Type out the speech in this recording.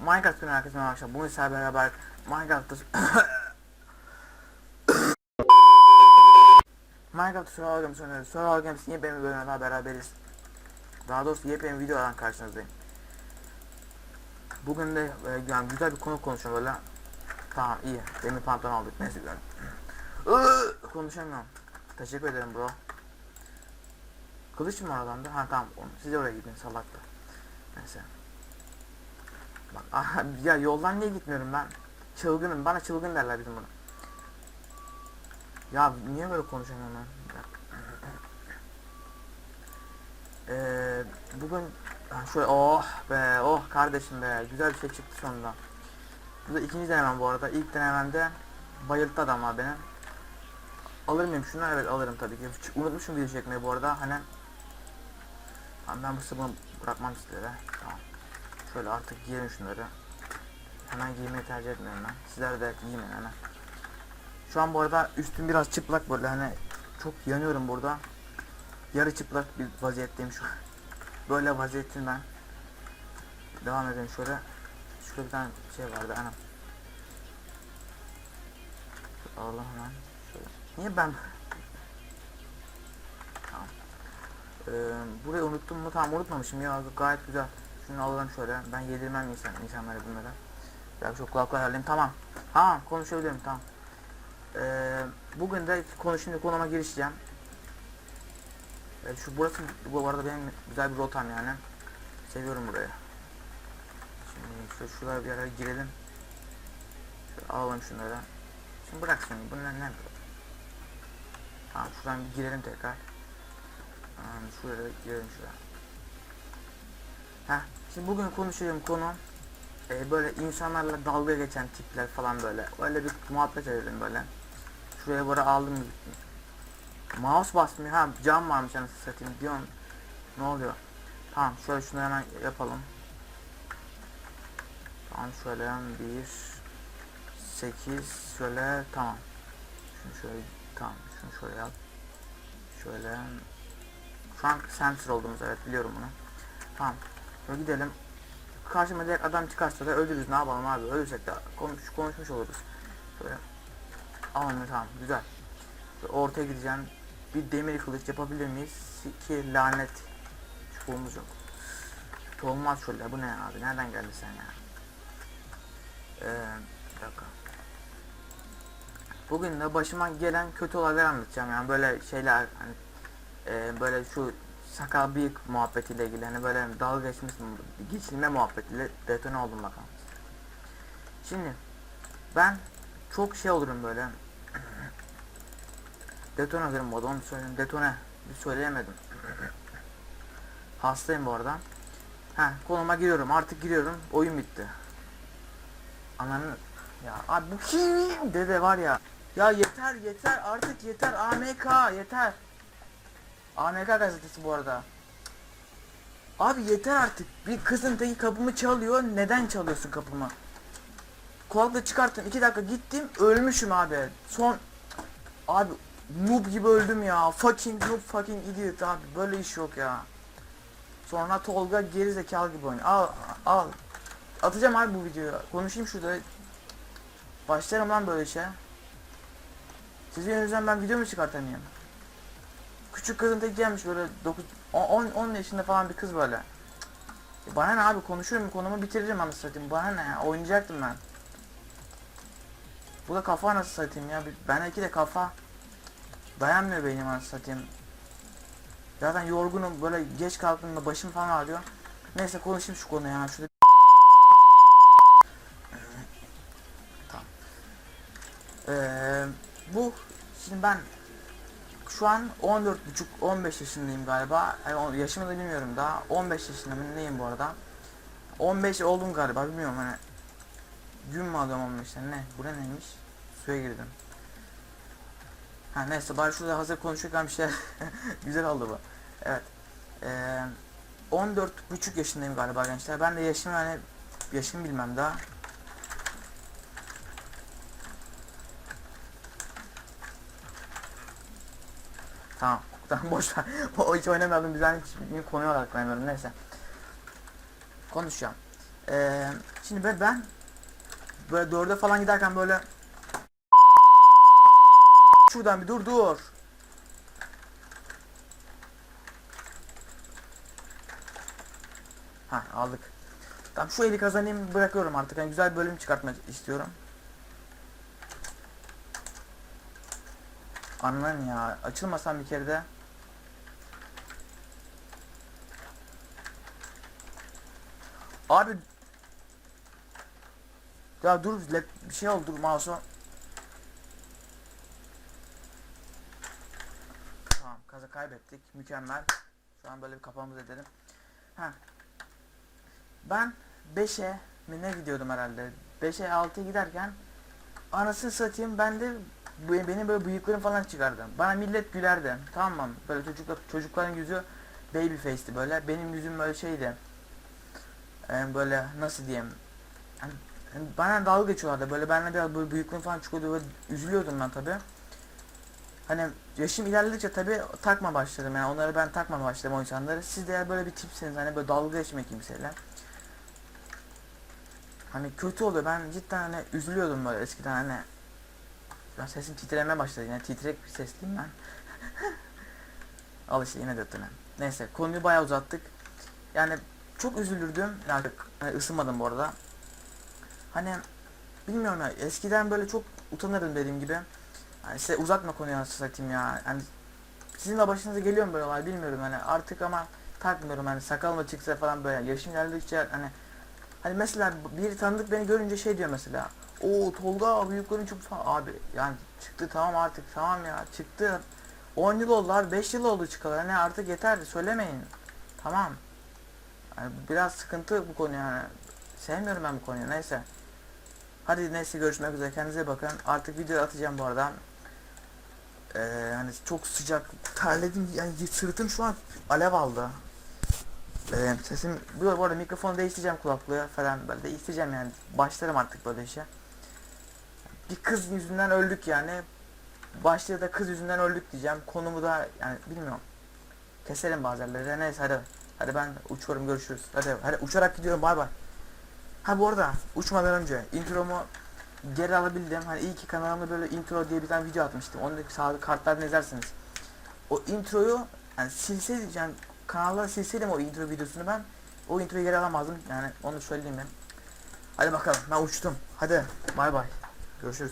Minecraft günü herkese merhaba arkadaşlar. Bugün sizlerle beraber Minecraft'ta Minecraft'ta Survival Games oynuyoruz. Survival Games yepyeni bir bölümle daha beraberiz. Daha doğrusu yepyeni bir videodan karşınızdayım. Bugün de e, yani güzel bir konu konuşuyorum böyle. Tamam iyi. Demir pantolon aldık. Neyse. Iıı, Konuşamıyorum. Teşekkür ederim bro. Kılıç mı var adamda? Ha tamam. Siz oraya gidin salakta. Neyse. Bak aha, ya yoldan niye gitmiyorum ben? Çılgınım. Bana çılgın derler bizim bunu. Ya niye böyle konuşuyorum ben? Eee bugün şöyle oh be oh kardeşim be güzel bir şey çıktı sonunda. Bu da ikinci denemem bu arada. İlk denememde bayılttı adamlar beni. Alır mıyım şunu? Evet alırım tabii ki. Ç- Unutmuşum video çekmeyi bu arada. Hani Tamam ben bu sefer bunu bırakmam sizlere. Tamam. Şöyle artık giyelim şunları. Hemen giymeyi tercih etmiyorum ben. Sizler de giymeyin hemen. Şu an bu arada üstüm biraz çıplak böyle hani çok yanıyorum burada. Yarı çıplak bir vaziyetteyim şu an. Böyle vaziyetim ben. Devam edelim şöyle. Şurada bir tane şey vardı anam. Allah hemen. Şöyle. Niye ben Tamam. Ee, burayı unuttum mu? Tamam unutmamışım ya gayet güzel. Şunu alalım şöyle. Ben yedirmem insan, insanlara bunları. Ya şu kulaklar ayarlayayım. Tamam. Tamam konuşabilirim tamam. Ee, bugün de konuşunca konuma girişeceğim. Evet, şu burası bu arada benim güzel bir rotam yani. Seviyorum burayı. Şimdi şu şuraya bir yere girelim. Şöyle alalım şunları. Şimdi bırak şimdi bunlar ne? Tamam şuradan bir girelim tekrar. Tamam şuraya girelim şuraya. Heh, şimdi bugün konuşacağım konu e, böyle insanlarla dalga geçen tipler falan böyle. Öyle bir muhabbet edelim böyle. Şuraya böyle aldım gittim. Mouse basmıyor. Ha cam varmış anasını satayım diyorum. Ne oluyor? Tamam şöyle şunu hemen yapalım. Tamam şöyle bir 8 şöyle tamam. Şunu şöyle tamam şunu şöyle yap. Şöyle şu an sensor olduğumuz evet biliyorum bunu. Tamam. Şöyle gidelim. Karşıma direkt adam çıkarsa da öldürürüz ne yapalım abi ölürsek de konuş, konuşmuş oluruz. Şöyle. Aman tamam güzel. Şöyle ortaya gideceğim. Bir demir kılıç yapabilir miyiz? Ki lanet. Çubuğumuz yok. Olmaz şöyle bu ne abi nereden geldin sen ya? Ee, bir dakika. Bugün de başıma gelen kötü olaylar anlatacağım yani böyle şeyler hani e, böyle şu sakal bıyık muhabbetiyle ilgili hani böyle dalga geçmiş geçilme muhabbetiyle detone oldum bakalım. Şimdi ben çok şey olurum böyle detone olurum modu onu söyleyeyim detone bir söyleyemedim. Hastayım bu arada. Ha konuma giriyorum artık giriyorum oyun bitti. Ananı ya abi bu kim dede var ya. Ya yeter yeter artık yeter AMK yeter. AMK gazetesi bu arada. Abi yeter artık. Bir kızın teki kapımı çalıyor. Neden çalıyorsun kapımı? Kulaklığı çıkarttım. iki dakika gittim. Ölmüşüm abi. Son... Abi noob gibi öldüm ya. Fucking noob fucking idiot abi. Böyle iş yok ya. Sonra Tolga geri zekalı gibi oynuyor. Al al. Atacağım abi bu videoyu. Konuşayım şurada. Başlarım lan böyle şey. Sizin yüzünüzden ben video mu çıkartamıyorum? Küçük kızın tek gelmiş böyle 9 10 10 yaşında falan bir kız böyle. E bana ne abi konuşuyorum konumu bitiririm anasını satayım. Bana ne ya oynayacaktım ben. Bu da kafa anasını satayım ya. Bendeki de kafa dayanmıyor benim anasını satayım. Zaten yorgunum böyle geç kalktığımda başım falan ağrıyor. Neyse konuşayım şu konuyu hemen şurada. tamam. Ee, bu şimdi ben şu an 14 buçuk 15 yaşındayım galiba. Yani yaşımı da bilmiyorum daha. 15 yaşında mı neyim bu arada? 15 oldum galiba bilmiyorum hani. Gün mü alıyorum 15'ten ne? Bu ne neymiş? Suya girdim. Ha neyse bari şurada hazır konuşurken bir şey güzel oldu bu. Evet. Ee, 14 buçuk yaşındayım galiba gençler. Ben de yaşım hani yaşımı bilmem daha. Tamam. Tamam boş ver. o hiç oynamayalım. Bizden hiç bir konuya odaklanamıyorum. Neyse. Konuşacağım. Ee, şimdi ben, ben böyle dörde falan giderken böyle şuradan bir dur dur. Ha aldık. Tamam şu eli kazanayım bırakıyorum artık. Yani güzel bölüm çıkartmak istiyorum. Anladın ya. Açılmasam bir kere de. Abi ya dur bir şey oldu mouse'a. Tamam kaza kaybettik. Mükemmel. Şu an böyle bir kafamızı edelim. Ha. Ben 5'e mi ne gidiyordum herhalde. 5'e 6'ya giderken anasını satayım ben de benim böyle bıyıklarım falan çıkardı. Bana millet gülerdi. Tamam? Böyle çocuklar çocukların yüzü baby face'ti böyle. Benim yüzüm böyle şeydi. Ee, böyle nasıl diyeyim? Hani, hani bana dalga geçiyorlardı. Böyle benimle biraz böyle bıyıklığım falan çıkıyordu. Böyle üzülüyordum ben tabi. Hani yaşım ilerledikçe tabi takma başladım yani onları ben takma başladım o insanları. Siz de böyle bir tipsiniz hani böyle dalga geçmek kimseyle. Hani kötü oluyor. Ben cidden hani üzülüyordum böyle eskiden hani. Ben sesim titremeye başladı. Yani titrek bir sesliyim ben. Al işte yine döttüne. Neyse konuyu bayağı uzattık. Yani çok üzülürdüm. Yani hani ısınmadım bu arada. Hani bilmiyorum ya eskiden böyle çok utanırdım dediğim gibi. Yani size uzatma konuyu nasıl satayım ya. Yani sizin de başınıza geliyor mu böyle olay bilmiyorum hani artık ama takmıyorum hani sakal mı çıksa falan böyle yaşım ilerledikçe hani Hani mesela bir tanıdık beni görünce şey diyor mesela. O Tolga büyüklerin çok falan. Abi yani çıktı tamam artık tamam ya çıktı. 10 yıl oldu abi 5 yıl oldu çıkalı. Hani artık yeter söylemeyin. Tamam. Yani biraz sıkıntı bu konu yani. Sevmiyorum ben bu konuyu neyse. Hadi neyse görüşmek üzere kendinize bakın. Artık video atacağım bu arada. Ee, yani çok sıcak terledim yani sırtım şu an alev aldı. Ee, sesim bu arada mikrofonu değiştireceğim kulaklığı falan böyle değiştireceğim yani başlarım artık böyle işe. Bir kız yüzünden öldük yani. Başlığı da kız yüzünden öldük diyeceğim. Konumu da yani bilmiyorum. Keselim bazı yerleri. Neyse hadi. Hadi ben uçuyorum görüşürüz. Hadi hadi uçarak gidiyorum bay bay. Ha bu arada uçmadan önce intromu geri alabildim. Hani iyi ki kanalımda böyle intro diye bir tane video atmıştım. Onu da sağ kartlardan izlersiniz. O introyu yani silseydim yani kanalda silseydim o intro videosunu ben o introyu geri alamazdım. Yani onu söyleyeyim ben. Hadi bakalım ben uçtum. Hadi bay bay. 就是。